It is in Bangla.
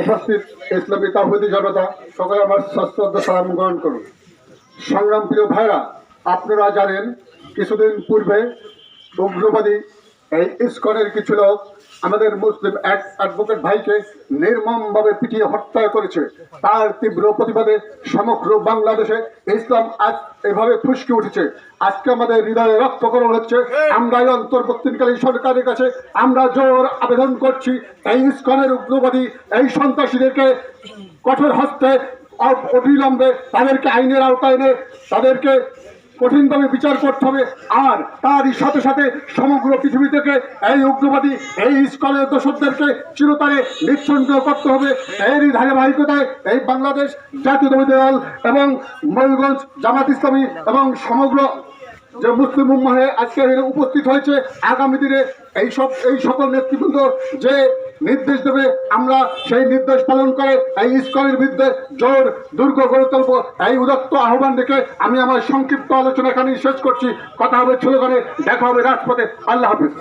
উপস্থিত ইসলামী তাহিদি জনতা, সকলে আমার সশ্রদ্ধ সালাম গ্রহণ করুন। সংগ্রাম প্রিয় ভাইরা, আপনারা জানেন, কিছুদিন পূর্বে উগ্রবাদী এই ইস্কনের কিছু লোক আমাদের মুসলিম এক অ্যাডভোকেট ভাইকে নির্মমভাবে পিটিয়ে হত্যা করেছে। তার তীব্র প্রতিবাদে সমগ্র বাংলাদেশে ইসলাম আজ এভাবে ফুসকে উঠেছে। আজকে আমাদের হৃদয়ে রক্তকরণ হচ্ছে। আমরা এই অন্তর্বর্তীকালীন সরকারের কাছে আমরা জোর আবেদন করছি, এই ইস্কনের উগ্রবাদী, এই সন্ত্রাসীদেরকে কঠোর হস্তে অবিলম্বে তাদেরকে আইনের আওতায় এনে তাদেরকে কঠিনভাবে বিচার করতে হবে। আর তারই সাথে সাথে সমগ্র পৃথিবী থেকে এই উগ্রবাদী, এই স্কলের দোষকদেরকে চিরতরে নিচ্ছন্দ করতে হবে। এরই ধারাবাহিকতায় এই বাংলাদেশ জাতীয় জাতীয়তাবাদী দল এবং ময়ূরগঞ্জ জামাত ইসলামী এবং সমগ্র যে মুসলিম উম্মাহে আজকে উপস্থিত হয়েছে, আগামী দিনে এই সব, এই সকল নেতৃবৃন্দ যে নির্দেশ দেবে। আমরা সেই নির্দেশ পালন করে এই ইস্কনের বিরুদ্ধে জোর, দুর্গ গড়ে তুলব। এই উদত্ত আহ্বান রেখে আমি আমার সংক্ষিপ্ত আলোচনা এখানে শেষ করছি। কথা হবে স্লোগানে দেখা হবে রাজপথে। আল্লাহ হাফিজ।